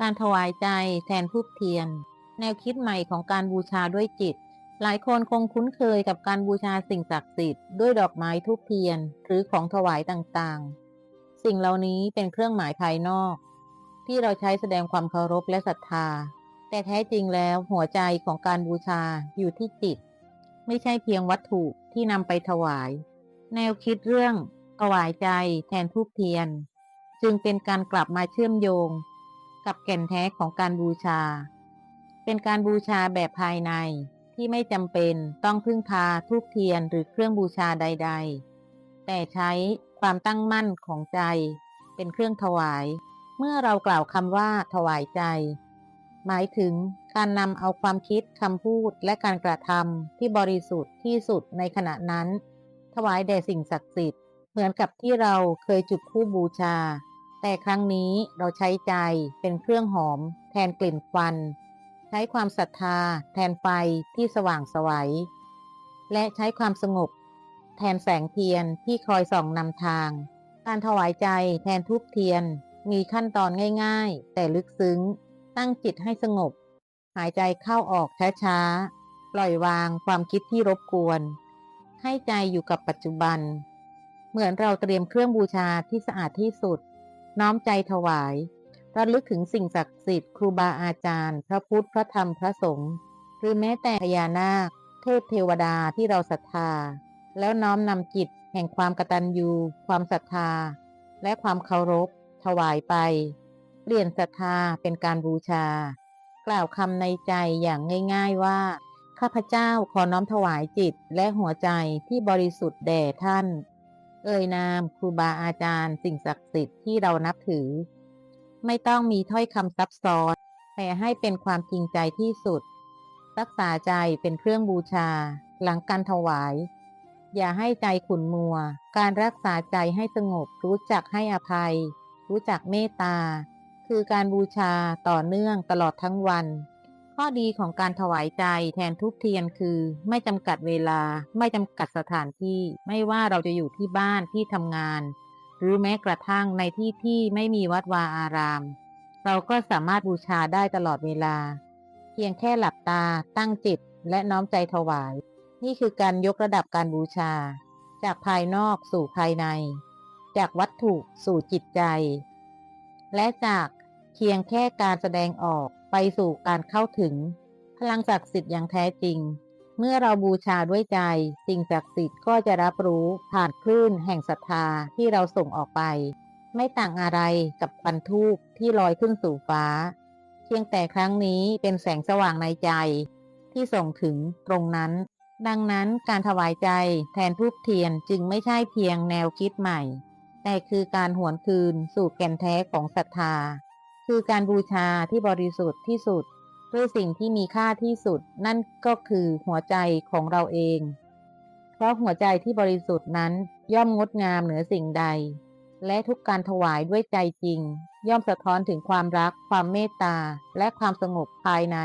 การถวายใจแทนทูปเทียน แนวคิดใหม่ของการบูชาด้วยจิต หลายคนคงคุ้นเคยกับการบูชาสิ่งศักดิ์สิทธิ์ด้วยดอกไม้ทูปเทียน หรือของถวายต่างๆ สิ่งเหล่านี้เป็นเครื่องหมายภายนอก ที่เราใช้แสดงความเคารพและศรัทธา แต่แท้จริงแล้วหัวใจของการบูชาอยู่ที่จิต ไม่ใช่เพียงวัตถุที่นำไปถวาย แนวคิดเรื่องถวายใจแทนทูปเทียน จึงเป็นการกลับมาเชื่อมโยง กับแก่นแท้ของการบูชา เป็นการบูชาแบบภายในที่ไม่จำเป็นต้องพึ่งพาทูปเทียนหรือเครื่องบูชาใด ๆ แต่ใช้ความตั้งมั่นของใจ เป็นเครื่องถวาย เมื่อเรากล่าวคำว่าถวายใจ หมายถึงการนำเอาความคิดคำพูดและการกระทำที่บริสุทธิ์ที่สุดในขณะนั้น ถวายแด่สิ่งศักดิ์สิทธิ์เหมือนกับที่เราเคยจุดธูปบูชา แต่ครั้งนี้เราใช้ใจเป็นเครื่องหอม แทนกลิ่นควัน ใช้ความศรัทธา แทนไฟที่สว่างสวัย และใช้ความสงบ แทนแสงเทียนที่คอยส่องนำทาง การถวายใจแทนทูปเทียนมีขั้นตอนง่ายๆ แต่ลึกซึ้ง ตั้งจิตให้สงบ หายใจเข้าออกช้าๆ ปล่อยวางความคิดที่รบกวน ให้ใจอยู่กับปัจจุบัน เหมือนเราเตรียมเครื่องบูชาที่สะอาดที่สุด น้อมใจถวายระลึกถึงสิ่งศักดิ์สิทธิ์ครูบาอาจารย์ พระพุทธพระธรรมพระสงฆ์หรือแม้แต่พญานาค เทพเทวดาที่เราศรัทธา แล้วน้อมนำจิตแห่งความกตัญญู ความศรัทธา และความเคารพ ถวายไป เปลี่ยนศรัทธาเป็นการบูชา กล่าวคำในใจอย่างง่ายๆว่า ข้าพเจ้าขอน้อมถวายจิตและหัวใจที่บริสุทธิ์แด่ท่าน เอ่ยนามครูบาอาจารย์ สิ่งศักดิ์สิทธิ์ที่เรานับถือ ไม่ต้องมีถ้อยคำซับซ้อน แต่ให้เป็นความจริงใจที่สุด รักษาใจเป็นเครื่องบูชา หลังการถวาย อย่าให้ใจขุนมัว การรักษาใจให้สงบ รู้จักให้อภัย รู้จักเมตตา คือการบูชาต่อเนื่องตลอดทั้งวัน ข้อดีของการถวายใจแทนทุกเทียนคือ ไม่จำกัดเวลา ไม่จำกัดสถานที่ ไม่ว่าเราจะอยู่ที่บ้านที่ทำงาน หรือแม้กระทั่งในที่ที่ไม่มีวัดวาอาราม เราก็สามารถบูชาได้ตลอดเวลา เพียงแค่หลับตา ตั้งจิต และน้อมใจถวาย นี่คือการยกระดับการบูชา จากภายนอกสู่ภายใน จากวัตถุสู่จิตใจ และจากเพียงแค่การแสดงออก ไปสู่การเข้าถึง พลังศักดิ์สิทธิ์อย่างแท้จริง เมื่อเราบูชาด้วยใจ สิ่งศักดิ์สิทธิ์ก็จะรับรู้ผ่านคลื่นแห่งศรัทธาที่เราส่งออกไป ไม่ต่างอะไรกับควันทูบที่ลอยขึ้นสู่ฟ้า เพียงแต่ครั้งนี้เป็นแสงสว่างในใจ ที่ส่งถึงตรงนั้น ดังนั้นการถวายใจแทนทูบเทียนจึงไม่ใช่เพียงแนวคิดใหม่ แต่คือการหวนคืนสู่แก่นแท้ของศรัทธา คือการบูชาที่บริสุทธิ์ที่สุดด้วยสิ่งที่มีค่าที่สุดนั่นก็คือหัวใจของเราเอง เพราะหัวใจที่บริสุทธิ์นั้นย่อมงดงามเหนือสิ่งใด และทุกการถวายด้วยใจจริง ย่อมสะท้อนถึงความรัก ความเมตตา และความสงบภายใน